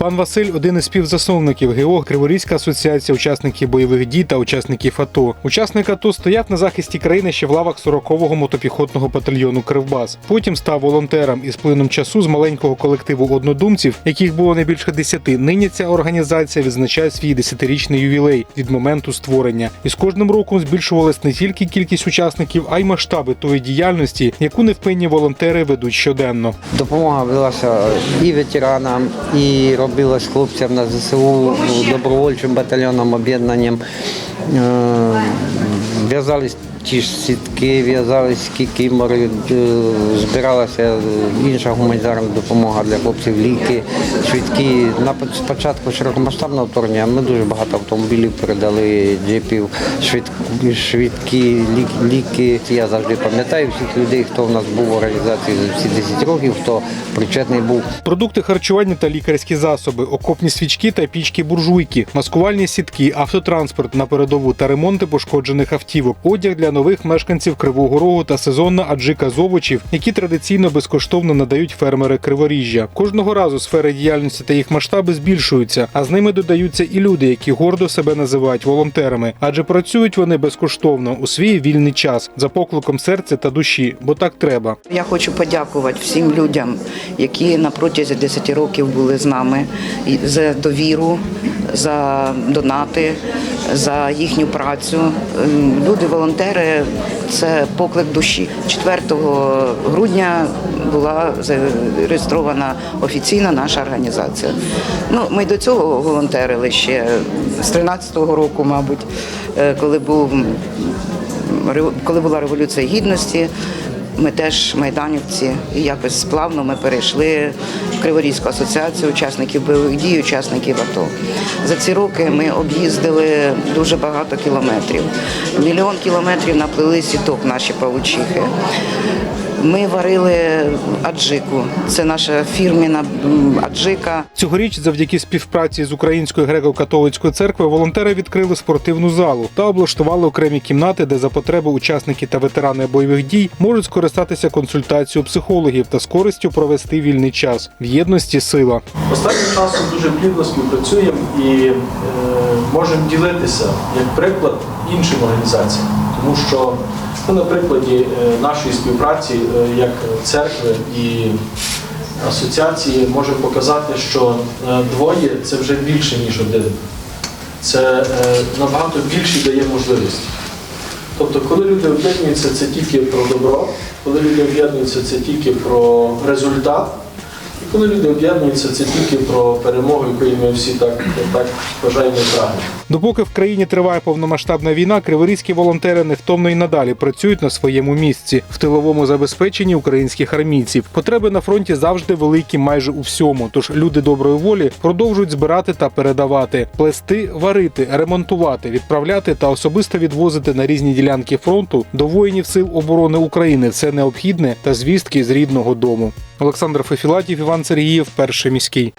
Пан Василь один із співзасновників ГО Криворізька асоціація учасників бойових дій та учасників АТО. Учасник АТО стояв на захисті країни ще в лавах 40-го мотопіхотного батальйону Кривбас. Потім став волонтером і з плином часу з маленького колективу однодумців, яких було не більше десяти. Нині ця організація відзначає свій десятирічний ювілей від моменту створення. І з кожним роком збільшувалась не тільки кількість учасників, а й масштаби тої діяльності, яку невпинні волонтери ведуть щоденно. Допомога велася і ветеранам, і робилась хлопцям на ЗСУ добровольчим батальйоном, об'єднанням. Е, В'язались ті ж сітки, в'язались кікімори, е, збиралася інша гуманітарна допомога для хлопців, ліки, швидкі. На спочатку широкомасштабного вторгнення ми дуже багато автомобілів передали, джипів, швид- швидкі ліки. Я завжди пам'ятаю всіх людей, хто в нас був в організації за всі 10 років, хто причетний був Продукти харчування та лікарські засоби, окопні свічки та пічки буржуйки, маскувальні сітки, автотранспорт на передову та ремонти пошкоджених автівок, одяг для нових мешканців Кривого Рогу та сезонна аджика з овочів, які традиційно безкоштовно надають фермери Криворіжжя. Кожного разу сфери діяльності та їх масштаби збільшуються, а з ними додаються і люди, які гордо себе називають волонтерами, адже працюють вони безкоштовно у свій вільний час за покликом серця та душі, бо так треба. Я хочу подякувати всім людям, які на протязі 10 років були з нами за довіру, за донати, за їхню працю. Ем, Люди-волонтери це поклик душі. 4 грудня була зареєстрована офіційно наша організація. Ну, ми до цього волонтерили ще з 13-го року, мабуть, е, коли був коли була революція гідності, ми теж майданівці, і якось сплавно ми перейшли в Криворізьку асоціацію учасників бойових дій, учасників АТО. За ці роки ми об'їздили дуже багато кілометрів. Мільйон кілометрів наплили сіток наші павучихи. Ми варили аджику. Це наша фірміна аджика. Цьогоріч, завдяки співпраці з Українською греко-католицькою церквою, волонтери відкрили спортивну залу та облаштували окремі кімнати, де за потреби учасники та ветерани бойових дій можуть скористатися консультацією психологів та з користю провести вільний час. В єдності сила. Останнім часом дуже плідно співпрацюємо і е, можемо ділитися як приклад іншим організаціям, тому що ну, на прикладі е, нашої співпраці е, як церкви і асоціації можемо показати, що е, двоє це вже більше ніж один. Це набагато більше дає можливості. Тобто, коли люди об'єднуються, це тільки про добро, коли люди об'єднуються, це тільки про результат. Коли люди об'єднуються, це тільки про перемогу, якої ми всі так, так бажаємо прагнемо. Допоки в країні триває повномасштабна війна, криворізькі волонтери невтомно і надалі працюють на своєму місці в тиловому забезпеченні українських армійців. Потреби на фронті завжди великі майже у всьому. Тож люди доброї волі продовжують збирати та передавати, плести, варити, ремонтувати, відправляти та особисто відвозити на різні ділянки фронту до воїнів сил оборони України. Все необхідне та звістки з рідного дому. Олександр Фефілатів, Іван Сергієв, перший міський.